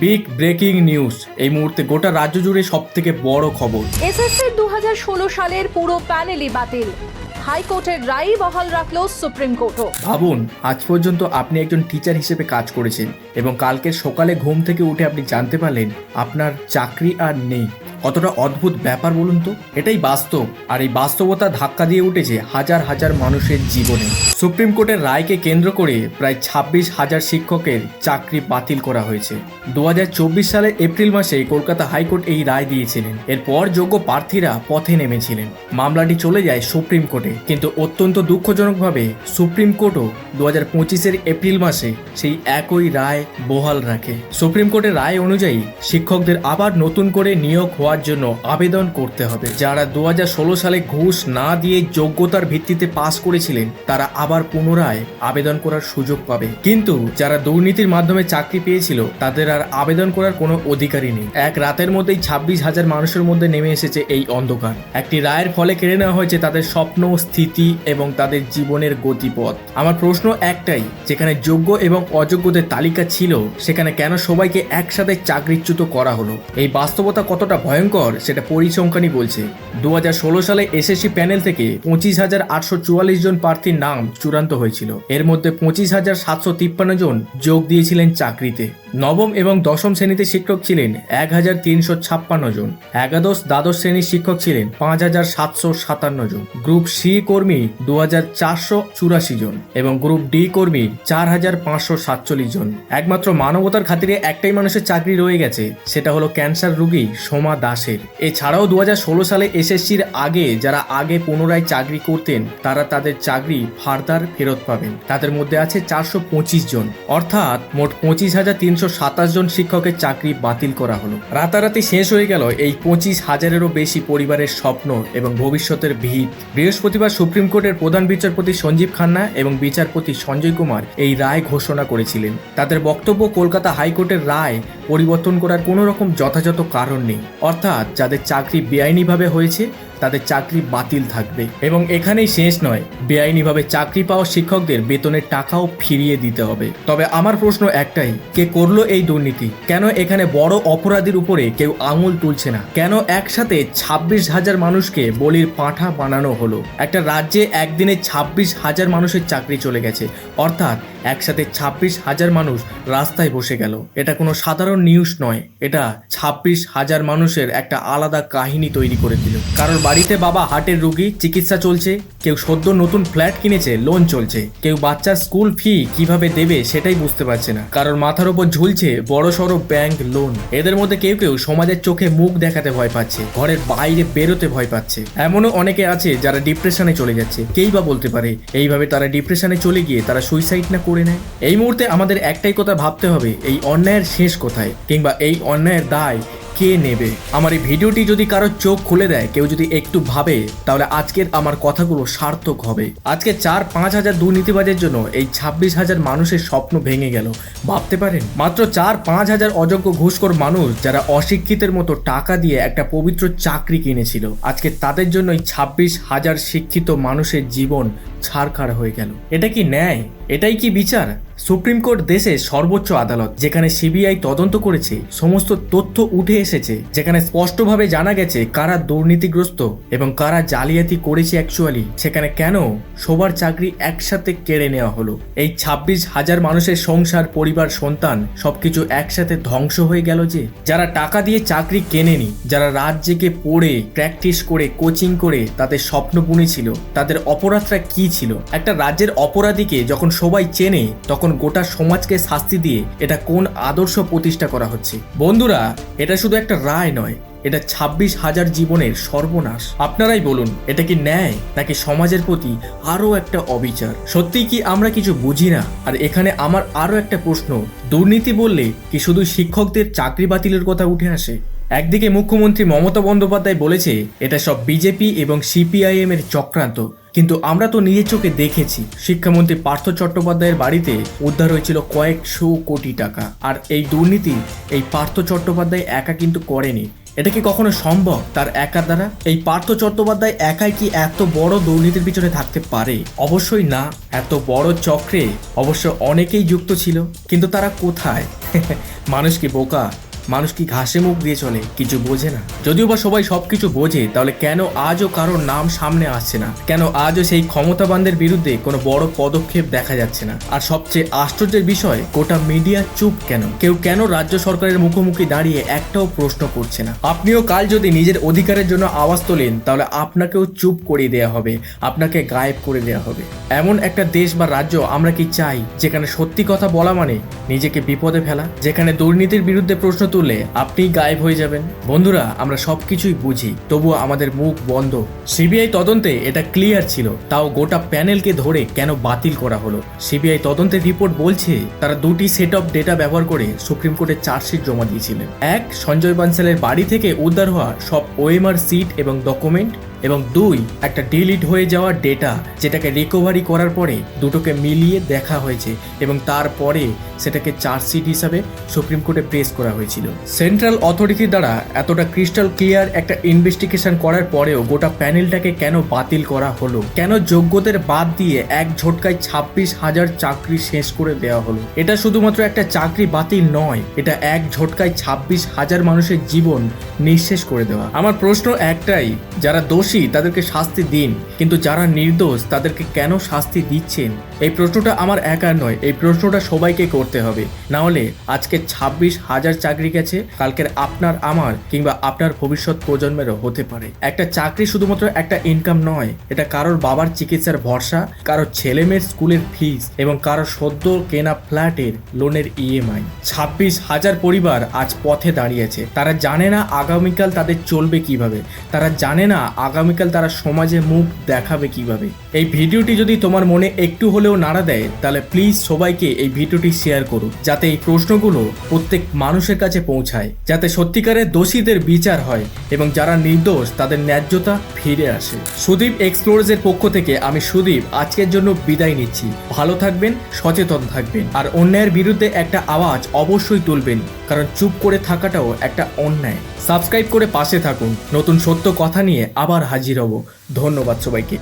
Big breaking news এই মুহূর্তে গোটা রাজ্য জুড়ে সব থেকে বড় খবর। এসএসসি দু সালের পুরো প্যানেলই বাতিল। হাইকোর্টের রায় বহাল রাখল সুপ্রিম কোর্টও ভাবুন, আজ পর্যন্ত আপনি একজন টিচার হিসেবে কাজ করেছেন এবং কালকে সকালে ঘুম থেকে উঠে আপনি জানতে পারলেন আপনার চাকরি আর নেই। কতটা অদ্ভুত ব্যাপার বলুন তো? এটাই বাস্তব, আর এই বাস্তবতা ধাক্কা দিয়ে উঠেছে হাজার হাজার মানুষের জীবনে। সুপ্রিম কোর্টের রায়কে কেন্দ্র করে প্রায় ছাব্বিশ হাজার শিক্ষকের চাকরি বাতিল করা হয়েছে। দু হাজার চব্বিশ সালের এপ্রিল মাসে কলকাতা হাইকোর্ট এই রায় দিয়েছিলেন। এরপর যোগ্য প্রার্থীরা পথে নেমেছিলেন। মামলাটি চলে যায় সুপ্রিম কোর্টে। কিন্তু অত্যন্ত দুঃখজনকভাবে সুপ্রিম কোর্টও দু হাজার পঁচিশের এপ্রিল মাসে সেই একই রায় বহাল রাখে। সুপ্রিম কোর্টের রায় অনুযায়ী শিক্ষকদের আবার নতুন করে নিয়োগ হওয়ার জন্য আবেদন করতে হবে। যারা দু সালে ঘুষ না দিয়ে যোগ্যতার ভিত্তিতে পাস করেছিলেন, তারা আবার পুনরায় আবেদন করার সুযোগ পাবে। কিন্তু যারা দুর্নীতির মাধ্যমে চাকরি পেয়েছিল, তাদের আর আবেদন করার কোনো অধিকারই নেই। এক রাতের মধ্যেই ছাব্বিশ হাজার মানুষের মধ্যে নেমে এসেছে এই অন্ধকার। একটি রায়ের ফলে কেড়ে নেওয়া হয়েছে তাদের স্বপ্ন স্থিতি এবং তাদের জীবনের গতিপথ। আমার প্রশ্ন একটাই, যেখানে যোগ্য এবং অযোগ্যদের তালিকা ছিল, সেখানে কেন সবাইকে একসাথে চাকরিচ্যুত করা হলো? এই বাস্তবতা কতটা ভয়ঙ্কর, সেটা পরিসংখ্যানই বলছে। দু সালে এসএসসি প্যানেল থেকে পঁচিশ হাজার আটশো জন প্রার্থীর নাম চূড়ান্ত হয়েছিল। এর মধ্যে পঁচিশ হাজার সাতশো তিপ্পান্ন জন যোগ দিয়েছিলেন চাকরিতে। নবম এবং দশম শ্রেণীতে শিক্ষক ছিলেন এক হাজার তিনশো ছাপ্পান্ন জন। একাদশ দ্বাদশ শ্রেণির শিক্ষক ছিলেন পাঁচ হাজার সাতশো সাতান্ন জন। গ্রুপ সি কর্মী দু হাজার চারশো চুরাশি জন এবং গ্রুপ ডি কর্মী চার হাজার পাঁচশো সাতচল্লিশ জন। একমাত্র মানবতার খাতিরে একটাই মানুষের চাকরি রয়ে গেছে, সেটা হলো ক্যান্সার রোগী সোমা দাসের। এছাড়াও দুহাজার ষোলো সালে এসএসসির আগে যারা আগে পুনরায় চাকরি করতেন, তারা তাদের চাকরি ফার্দার ফেরত পাবেন। তাদের মধ্যে আছে চারশো পঁচিশ জন। অর্থাৎ মোট পঁচিশ হাজার তিনশো জন শিক্ষকের চাকরি বাতিল করা হলো। রাতারাতি শেষ হয়ে গেল এই পঁচিশ হাজারেরও বেশি পরিবারের স্বপ্ন এবং ভবিষ্যতের ভিত। বৃহস্পতিবার সুপ্রিম কোর্টের প্রধান বিচারপতি সঞ্জীব খান্না এবং বিচারপতি সঞ্জয় কুমার এই রায় ঘোষণা করেছিলেন। তাদের বক্তব্য কলকাতা হাইকোর্টের রায় পরিবর্তন করার কোনো রকম যথাযথ কারণ নেই। অর্থাৎ যাদের চাকরি বেআইনিভাবে হয়েছে, তাদের চাকরি বাতিল থাকবে। এবং এখানেই শেষ নয়, বেআইনিভাবে চাকরি পাওয়া শিক্ষকদের বেতনের টাকাও ফিরিয়ে দিতে হবে। তবে আমার প্রশ্ন একটাই, কে করল এই দুর্নীতি? কেন এখানে বড় অপরাধীর উপরে কেউ আঙুল তুলছে না? কেন একসাথে ছাব্বিশ হাজার মানুষকে বলির পাঁঠা বানানো হলো? একটা রাজ্যে একদিনে ছাব্বিশ হাজার মানুষের চাকরি চলে গেছে। অর্থাৎ একসাথে ছাব্বিশ হাজার মানুষ রাস্তায় বসে গেল। এটা কোনো সাধারণ নিউজ নয়। এটা ছাব্বিশ হাজার মানুষের একটা আলাদা কাহিনী তৈরি করে দিল। কারোর বাড়িতে বাবা হার্টের রুগী, চিকিৎসা চলছে, কেউ সদ্য নতুন ফ্ল্যাট কিনেছে লোন চলছে, কেউ বাচ্চার স্কুল ফি কীভাবে দেবে সেটাই বুঝতে পারছে না। কারোর মাথার উপর ঝুলছে বড় সড়ো ব্যাংক লোন এদের মধ্যে কেউ কেউ সমাজের চোখে মুখ দেখাতে ভয় পাচ্ছে, ঘরের বাইরে বেরোতে ভয় পাচ্ছে। এমনও অনেকে আছে যারা ডিপ্রেশনে চলে যাচ্ছে। কেই বা বলতে পারে? এইভাবে তারা ডিপ্রেশনে চলে গিয়ে তারা সুইসাইড না করে নেয়। এই মুহূর্তে আমাদের একটাই কথা ভাবতে হবে, এই অন্যায়ের শেষ কোথায়? কিংবা এই অন্যায়ের দায় কে নেবে? আমার এই ভিডিওটি যদি কারও চোখ খুলে দেয়, কেউ যদি একটু ভাবে, তাহলে আজকের আমার কথাগুলো সার্থক হবে। আজকে চার পাঁচ হাজার দুর্নীতিবাজের জন্য এই ছাব্বিশ হাজার মানুষের স্বপ্ন ভেঙে গেল। ভাবতে পারেন? মাত্র চার পাঁচ হাজার অযোগ্য ঘুষখোর মানুষ যারা অশিক্ষিতের মতো টাকা দিয়ে একটা পবিত্র চাকরি কিনেছিল। আজকে তাদের জন্য এই ছাব্বিশ হাজার শিক্ষিত মানুষের জীবন ছাড়খাড় হয়ে গেল। এটা কি ন্যায়? এটাই কি বিচার? সুপ্রিম কোর্ট দেশে সর্বোচ্চ আদালত, যেখানে সিবিআই তদন্ত করেছে, সমস্ত তথ্য উঠে এসেছে, যেখানে স্পষ্টভাবে জানা গেছে কারা দুর্নীতিগ্রস্ত এবং কারা জালিয়াতি করেছে অ্যাকচুয়ালি সেখানে কেন সবার চাকরি একসাথে কেড়ে নেওয়া হলো। এই ছাব্বিশ হাজার মানুষের সংসার, পরিবার, সন্তান সবকিছু একসাথে ধ্বংস হয়ে গেল যে, যারা টাকা দিয়ে চাকরি কেনেনি, যারা রাত জেগে পড়ে প্র্যাকটিস করে কোচিং করে, তাদের স্বপ্ন বুনেছিল তাদের অপরাধটা কি ছিল? একটা রাজ্যের অপরাধীকে যখন সবাই চেনে, তখন গোটা সমাজকে শাস্তি দিয়ে এটা কোন আদর্শ প্রতিষ্ঠা করা হচ্ছে? বন্ধুরা, এটা শুধু একটা রায় নয়, এটা ছাব্বিশ হাজার জীবনের সর্বনাশ। আপনারাই বলুন, এটা কি ন্যায় নাকি সমাজের প্রতি আরও একটা অবিচার? সত্যিই কি আমরা কিছু বুঝি না? আর এখানে আমার আরও একটা প্রশ্ন, দুর্নীতি বললে কি শুধু শিক্ষকদের চাকরি বাতিলের কথা উঠে আসে? একদিকে মুখ্যমন্ত্রী মমতা বন্দ্যোপাধ্যায় বলেছে, এটা সব বিজেপি এবং সিপিআইএম এর চক্রান্ত। কিন্তু আমরা তো নিজের চোখে দেখেছি, শিক্ষামন্ত্রী পার্থ চট্টোপাধ্যায়ের বাড়িতে উদ্ধার হয়েছিল কয়েকশো কোটি টাকা। আর এই দুর্নীতি এই পার্থ চট্টোপাধ্যায় একা কিন্তু করেনি। এটা কি কখনো সম্ভব তার একার দ্বারা? এই পার্থ চট্টোপাধ্যায় একাই কি এত বড় দুর্নীতির পিছনে থাকতে পারে? অবশ্যই না। এত বড় চক্রে অবশ্য অনেকেই যুক্ত ছিল। কিন্তু তারা কোথায়? মানুষ কি বোকা? মানুষ কি ঘাসে মুখ দিয়ে চলে? কিছু বোঝে না। যদিও বা সবাই সবকিছু বোঝে, তাহলে কেন আজও কারোর নাম সামনে আসছে না? কেন আজও সেই ক্ষমতাবানদের বিরুদ্ধে কোনো বড় পদক্ষেপ দেখা যাচ্ছে না? আর সবচেয়ে আশ্চর্যের বিষয়, গোটা মিডিয়া চুপ কেন? কেউ কেন রাজ্য সরকারের মুখোমুখি দাঁড়িয়ে একটাও প্রশ্ন করছে না? আপনিও কাল যদি নিজের অধিকারের জন্য আওয়াজ তোলেন, তাহলে আপনাকেও চুপ করিয়ে দেওয়া হবে। আপনাকে গায়েব করে দেওয়া হবে। এমন একটা দেশ বা রাজ্য আমরা কি চাই, যেখানে সত্যি কথা বলা মানে নিজেকে বিপদে ফেলা? যেখানে দুর্নীতির বিরুদ্ধে প্রশ্ন তুললে আপনি গায়েব হয়ে যাবেন। বন্ধুরা, আমরা সবকিছুই বুঝি, তবুও আমাদের মুখ বন্ধ। সিবিআই তদন্তে এটা ক্লিয়ার ছিল, তাও গোটা প্যানেলকে ধরে কেন বাতিল করা হলো? সিবিআই তদন্তের রিপোর্ট বলছে, তারা দুটি সেট অফ ডেটা ব্যবহার করে সুপ্রিম কোর্টে চার্জশিট জমা দিয়েছিলেন। এক, সঞ্জয় বানসালের বাড়ি থেকে উদ্ধার হওয়া সব ওএমআর সিট এবং ডকুমেন্ট এবং দুই, একটা ডিলিট হয়ে যাওয়া ডেটা যেটাকে রিকভারি করার পরে দুটোকে মিলিয়ে দেখা হয়েছে এবং তারপরে সেটাকে চার্জশিট হিসাবে সুপ্রিম কোর্টে প্রেস করা হয়েছিল। সেন্ট্রাল অথরিটি দ্বারা এতটা ক্রিস্টাল ক্লিয়ার একটা ইনভেস্টিগেশন করার পরেও গোটা প্যানেলটাকে কেন বাতিল করা হলো? কেন যোগ্যদের বাদ দিয়ে এক ঝটকায় ছাব্বিশ হাজার চাকরি শেষ করে দেওয়া হলো? এটা শুধুমাত্র একটা চাকরি বাতিল নয়, এটা এক ঝটকায় ছাব্বিশ হাজার মানুষের জীবন নিঃশেষ করে দেওয়া। আমার প্রশ্ন একটাই, যারা দোষী তাদেরকে শাস্তি দিন, কিন্তু যারা নির্দোষ তাদেরকে কেন শাস্তি দিচ্ছেন? এই প্রশ্নটা আমার একার নয়, এই প্রশ্নটা সবাইকে করতে হবে। না হলে আজকে ছাব্বিশ হাজার চাকরি গেছে, কালকের আপনার আমার কিংবা আপনার ভবিষ্যৎ প্রজন্মেরও হতে পারে। একটা চাকরি শুধুমাত্র একটা ইনকাম নয়, এটা কারোর বাবার চিকিৎসার ভরসা কারোর ছেলে মেয়ের স্কুলের ফিস এবং কারোর সদ্য কেনা ফ্ল্যাটের লোনের ইএমআই ছাব্বিশ হাজার পরিবার আজ পথে দাঁড়িয়েছে। তারা জানে না আগামীকাল তাদের চলবে কীভাবে। তারা জানে না আগামীকাল তারা সমাজে মুখ দেখাবে কীভাবে? এই ভিডিওটি যদি তোমার মনে একটু হলেও নাড়া দেয়, তাহলে প্লিজ সবাইকে এই ভিডিওটি শেয়ার করো, যাতে এই প্রশ্নগুলো প্রত্যেক মানুষের কাছে পৌঁছায়, যাতে সত্যিকারের দোষীদের বিচার হয় এবং যারা নির্দোষ, তাদের ন্যায্যতা ফিরে আসে। সুদীপ এক্সপ্লোরের পক্ষ থেকে আমি সুদীপ আজকের জন্য বিদায় নিচ্ছি। ভালো থাকবেন, সচেতন থাকবেন, আর অন্যায়ের বিরুদ্ধে একটা আওয়াজ অবশ্যই তুলবেন। কারণ চুপ করে থাকাটাও একটা অন্যায়। সাবস্ক্রাইব করে পাশে থাকুন। নতুন সত্য কথা নিয়ে আবার হাজির হব। ধন্যবাদ সবাইকে।